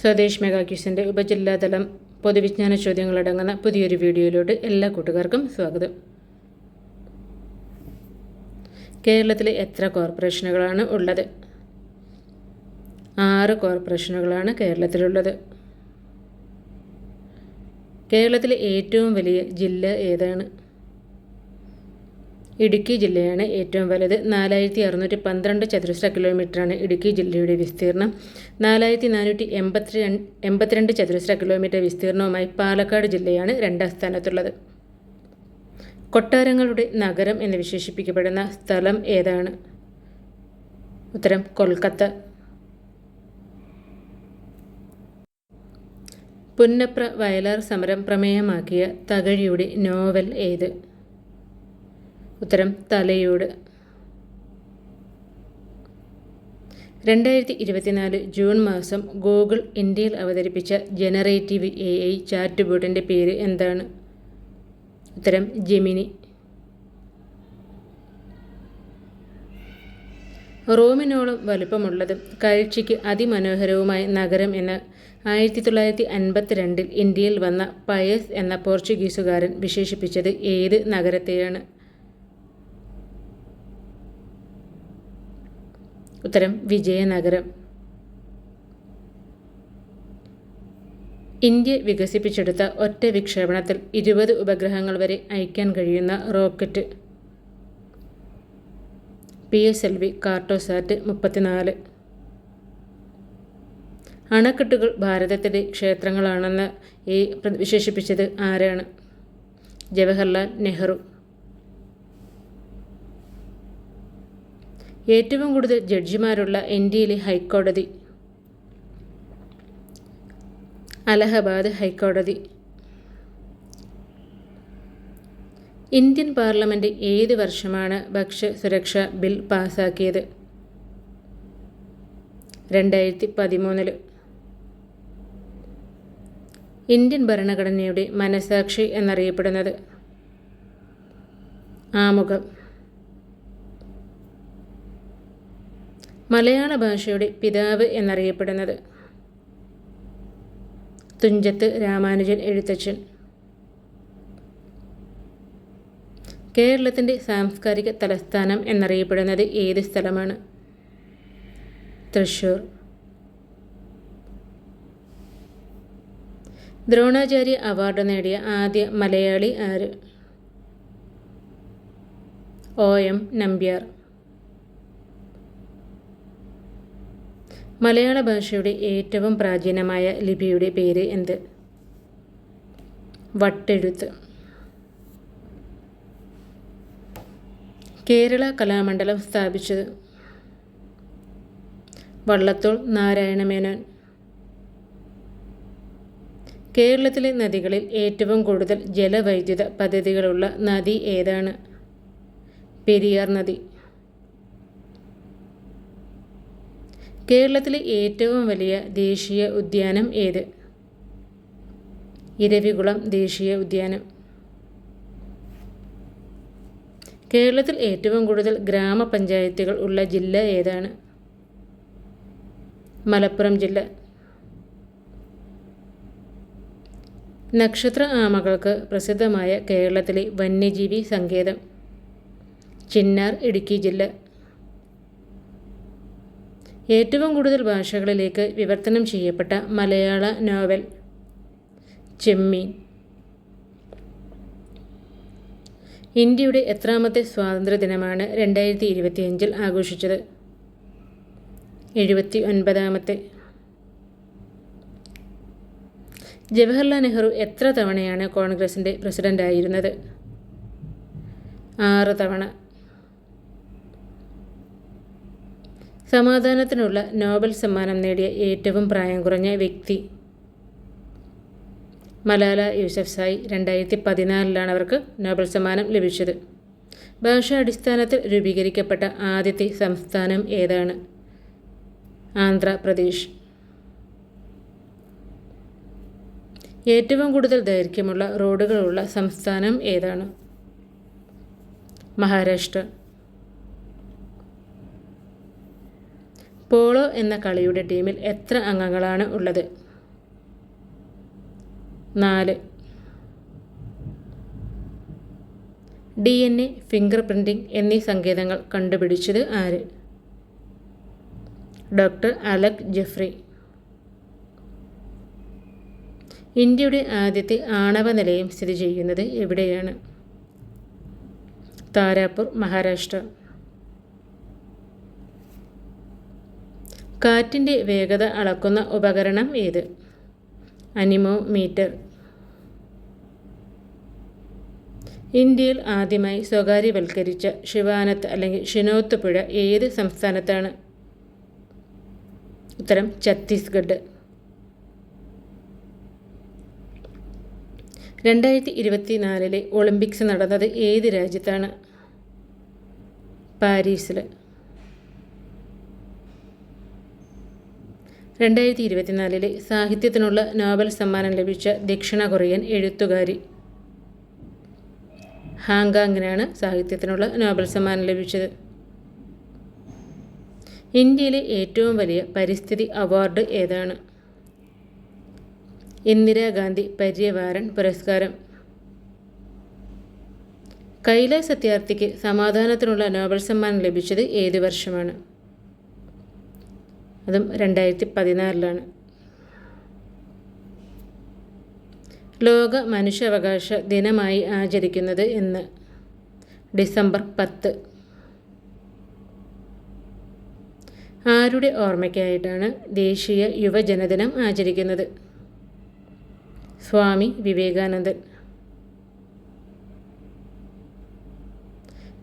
Swadesh mega ക്യൂസിന്റെ ഉപജില്ലാതലം പൊതുവിജ്ഞാന ചോദ്യങ്ങളടങ്ങുന്ന പുതിയൊരു വീഡിയോയിലോട്ട് എല്ലാ കൂട്ടുകാർക്കും സ്വാഗതം. കേരളത്തിലെ എത്ര കോർപ്പറേഷനുകളാണ് ഉള്ളത്? ആറ് കോർപ്പറേഷനുകളാണ് കേരളത്തിലുള്ളത്. കേരളത്തിലെ ഏറ്റവും വലിയ ജില്ല ഏതാണ്? ഇടുക്കി ജില്ലയാണ് ഏറ്റവും വലുത്. നാലായിരത്തി അറുന്നൂറ്റി പന്ത്രണ്ട് ചതുരശ്ര കിലോമീറ്ററാണ് ഇടുക്കി ജില്ലയുടെ വിസ്തീർണം. നാലായിരത്തി നാനൂറ്റി എൺപത്തി എൺപത്തിരണ്ട് ചതുരശ്ര കിലോമീറ്റർ വിസ്തീർണവുമായി പാലക്കാട് ജില്ലയാണ് രണ്ടാം സ്ഥാനത്തുള്ളത്. കൊട്ടാരങ്ങളുടെ നഗരം എന്ന് വിശേഷിപ്പിക്കപ്പെടുന്ന സ്ഥലം ഏതാണ്? ഉത്തരം കൊൽക്കത്ത. പുന്നപ്ര വയലാർ സമരം പ്രമേയമാക്കിയ തകഴിയുടെ നോവൽ ഏത്? ഉത്തരം തലയോട്. രണ്ടായിരത്തി ഇരുപത്തിനാല് ജൂൺ മാസം ഗൂഗിൾ ഇന്ത്യയിൽ അവതരിപ്പിച്ച ജനറേറ്റീവ് എ ഐ ചാറ്റ് ബോട്ടിന്റെ പേര് എന്താണ്? ഉത്തരം ജെമിനി. റോമിനോളം വലുപ്പമുള്ളതും കാഴ്ചയ്ക്ക് അതിമനോഹരവുമായ നഗരം എന്ന് ആയിരത്തി തൊള്ളായിരത്തി അൻപത്തിരണ്ടിൽ ഇന്ത്യയിൽ വന്ന പയസ് എന്ന പോർച്ചുഗീസുകാരൻ വിശേഷിപ്പിച്ചത് ഏത് നഗരത്തെയാണ്? ഉത്തരം വിജയനഗരം. ഇന്ത്യ വികസിപ്പിച്ചെടുത്ത ഒറ്റ വിക്ഷേപണത്തിൽ ഇരുപത് ഉപഗ്രഹങ്ങൾ വരെ അയക്കാൻ കഴിയുന്ന rocket. P S L V Cartosat മുപ്പത്തിനാല്. അണക്കെട്ടുകൾ ഭാരതത്തിന്റെ ക്ഷേത്രങ്ങളാണെന്ന് ഈ വിശേഷിപ്പിച്ചത് ആരാണ്? ജവഹർലാൽ നെഹ്റു. ഏറ്റവും കൂടുതൽ ജഡ്ജിമാരുള്ള ഇന്ത്യയിലെ ഹൈക്കോടതി. അലഹബാദ് ഹൈക്കോടതി. ഇന്ത്യൻ പാർലമെന്റ് ഏത് വർഷമാണ് ഭക്ഷ്യ സുരക്ഷാ ബിൽ പാസാക്കിയത്? രണ്ടായിരത്തി പതിമൂന്നിൽ ഇന്ത്യൻ ഭരണഘടനയുടെ മനസാക്ഷി എന്നറിയപ്പെടുന്നത് ആമുഖം. മലയാള ഭാഷയുടെ പിതാവ് എന്നറിയപ്പെടുന്നത്. തുഞ്ചത്ത് രാമാനുജൻ എഴുത്തച്ഛൻ. കേരളത്തിന്റെ സാംസ്കാരിക തലസ്ഥാനം എന്നറിയപ്പെടുന്നത് ഏത് സ്ഥലമാണ്? തൃശ്ശൂർ. ദ്രോണാചാര്യ അവാർഡ് നേടിയ ആദ്യ മലയാളി ആര്? ഒ. എം. നമ്പ്യാർ. മലയാള ഭാഷയുടെ ഏറ്റവും പ്രാചീനമായ ലിപിയുടെ പേര് എന്ത്? വട്ടെഴുത്ത്. കേരള കലാമണ്ഡലം സ്ഥാപിച്ചത് വള്ളത്തോൾ നാരായണമേനോൻ. കേരളത്തിലെ നദികളിൽ ഏറ്റവും കൂടുതൽ ജലവൈദ്യുത പദ്ധതികളുള്ള നദി ഏതാണ്? പെരിയാർ നദി. കേരളത്തിലെ ഏറ്റവും വലിയ ദേശീയ ഉദ്യാനം ഏത്? ഇരവികുളം ദേശീയ ഉദ്യാനം. കേരളത്തിൽ ഏറ്റവും കൂടുതൽ ഗ്രാമപഞ്ചായത്തുകൾ ഉള്ള ജില്ല ഏതാണ്? മലപ്പുറം ജില്ല. നക്ഷത്ര ആമകൾക്ക് പ്രസിദ്ധമായ കേരളത്തിലെ വന്യജീവി സങ്കേതം. ചിന്നാർ ഇടുക്കി ജില്ല. ഏറ്റവും കൂടുതൽ ഭാഷകളിലേക്ക് വിവർത്തനം ചെയ്യപ്പെട്ട മലയാള നോവൽ ചെമ്മീൻ. ഇന്ത്യയുടെ എത്രാമത്തെ സ്വാതന്ത്ര്യ ദിനമാണ് രണ്ടായിരത്തി ഇരുപത്തിയഞ്ചിൽ ആഘോഷിച്ചത്. എഴുപത്തി ഒൻപതാമത്തെ ജവഹർലാൽ നെഹ്റു എത്ര തവണയാണ് കോൺഗ്രസിന്റെ പ്രസിഡന്റായിരുന്നത് ആറ് തവണ. സമാധാനത്തിനുള്ള നോബൽ സമ്മാനം നേടിയ ഏറ്റവും പ്രായം കുറഞ്ഞ വ്യക്തി മലാല യൂസഫ്സായി രണ്ടായിരത്തി പതിനാലിലാണ് അവർക്ക് നോബൽ സമ്മാനം ലഭിച്ചത്. ഭാഷാടിസ്ഥാനത്തിൽ രൂപീകരിക്കപ്പെട്ട ആദ്യത്തെ സംസ്ഥാനം ഏതാണ്? ആന്ധ്രാപ്രദേശ്. ഏറ്റവും കൂടുതൽ ദൈർഘ്യമുള്ള റോഡുകളുള്ള സംസ്ഥാനം ഏതാണ്? മഹാരാഷ്ട്ര. പോളോ എന്ന കളിയുടെ ടീമിൽ എത്ര അംഗങ്ങളാണ് ഉള്ളത്? നാല്. D N A fingerprinting എന്നീ സങ്കേതങ്ങൾ കണ്ടുപിടിച്ചത് ആര്? Doctor Alec Jeffrey. ഇന്ത്യയുടെ ആദ്യത്തെ ആണവ നിലയം സ്ഥിതി ചെയ്യുന്നത് എവിടെയാണ്? താരാപൂർ മഹാരാഷ്ട്ര. കാറ്റിന്റെ വേഗത അളക്കുന്ന ഉപകരണം ഏത്? അനിമോമീറ്റർ ഇന്ത്യയിൽ ആദ്യമായി സ്വകാര്യവൽക്കരിച്ച ശിവാനത്ത് അല്ലെങ്കിൽ ഷിനോത്ത് പുഴ ഏത് സംസ്ഥാനത്താണ്? ഉത്തരം ഛത്തീസ്ഗഡ്. രണ്ടായിരത്തി ഇരുപത്തിനാലിലെ ഒളിമ്പിക്സ് നടന്നത് ഏത് രാജ്യത്താണ്? പാരീസിൽ രണ്ടായിരത്തി ഇരുപത്തിനാലിലെ സാഹിത്യത്തിനുള്ള നോബൽ സമ്മാനം ലഭിച്ച ദക്ഷിണ കൊറിയൻ എഴുത്തുകാരി ഹാങ്കാങ്ങിനാണ് സാഹിത്യത്തിനുള്ള നോബൽ സമ്മാനം ലഭിച്ചത്. ഇന്ത്യയിലെ ഏറ്റവും വലിയ പരിസ്ഥിതി അവാർഡ് ഏതാണ്? ഇന്ദിരാഗാന്ധി പര്യവാരൻ പുരസ്കാരം. കൈലാസ് സത്യാർത്ഥിക്ക് സമാധാനത്തിനുള്ള നോബൽ സമ്മാനം ലഭിച്ചത് ഏത് വർഷമാണ്? അതും രണ്ടായിരത്തി പതിനാറിലാണ് ലോക മനുഷ്യാവകാശ ദിനമായി ആചരിക്കുന്നത് ഇന്ന് ഡിസംബർ പത്ത്. ആരുടെ ഓർമ്മയ്ക്കായിട്ടാണ് ദേശീയ യുവജനദിനം ആചരിക്കുന്നത്? സ്വാമി വിവേകാനന്ദൻ.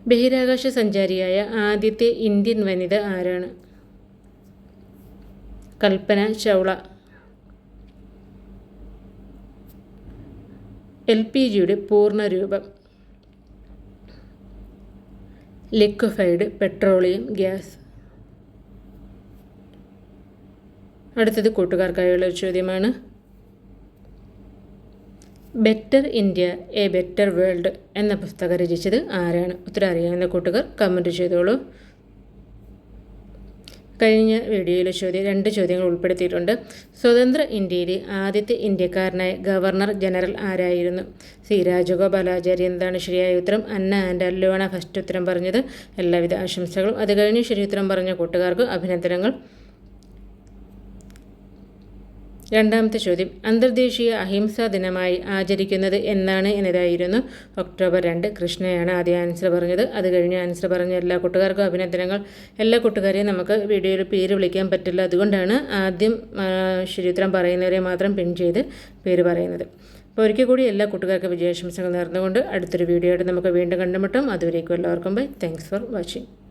ബഹിരാകാശ സഞ്ചാരിയായ ആദ്യത്തെ ഇന്ത്യൻ വനിത ആരാണ്? കൽപ്പന ചൗള. എൽ പി ജിയുടെ പൂർണരൂപം. Liquefied petroleum gas. അടുത്തത് കൂട്ടുകാർക്കായുള്ള ഒരു ചോദ്യമാണ്. Better India a better world എന്ന പുസ്തകം രചിച്ചത് ആരാണ്? ഉത്തരം അറിയാവുന്ന കൂട്ടുകാർ കമന്റ് ചെയ്തോളൂ. കഴിഞ്ഞ വീഡിയോയിലെ ചോദ്യം രണ്ട് ചോദ്യങ്ങൾ ഉൾപ്പെടുത്തിയിട്ടുണ്ട്. സ്വതന്ത്ര ഇന്ത്യയിലെ ആദ്യത്തെ ഇന്ത്യക്കാരനായ ഗവർണർ ജനറൽ ആരായിരുന്നു? സി. രാജഗോപാലാചാര്യ എന്താണ് ശരിയായ ഉത്തരം. അന്ന ആൻഡ് അല്ലുവാണ് ഫസ്റ്റ് ഉത്തരം പറഞ്ഞത്. എല്ലാവിധ ആശംസകളും. അത് കഴിഞ്ഞ് ശരി ഉത്തരം പറഞ്ഞ കൂട്ടുകാർക്ക് അഭിനന്ദനങ്ങൾ. രണ്ടാമത്തെ ചോദ്യം അന്തർദേശീയ അഹിംസാ ദിനമായി ആചരിക്കുന്നത് എന്നാണ് എന്നതായിരുന്നു. ഒക്ടോബർ രണ്ട് കൃഷ്ണയാണ് ആദ്യം ആൻസർ പറഞ്ഞത്. അത് കഴിഞ്ഞ് ആൻസർ പറഞ്ഞ എല്ലാ കൂട്ടുകാർക്കും അഭിനന്ദനങ്ങൾ. എല്ലാ കൂട്ടുകാരെയും നമുക്ക് വീഡിയോയിൽ പേര് വിളിക്കാൻ പറ്റില്ല. അതുകൊണ്ടാണ് ആദ്യം ശരിത്രം പറയുന്നവരെ മാത്രം പിൻ ചെയ്ത് പേര് പറയുന്നത്. അപ്പോൾ ഒരിക്കൽ കൂടി എല്ലാ കൂട്ടുകാർക്കും വിജയാശംസകൾ നേർന്നുകൊണ്ട് അടുത്തൊരു വീഡിയോ നമുക്ക് വീണ്ടും കണ്ടുമുട്ടും. അതുവരേക്കും എല്ലാവർക്കും ബൈ താങ്ക്സ് ഫോർ വാച്ചിങ്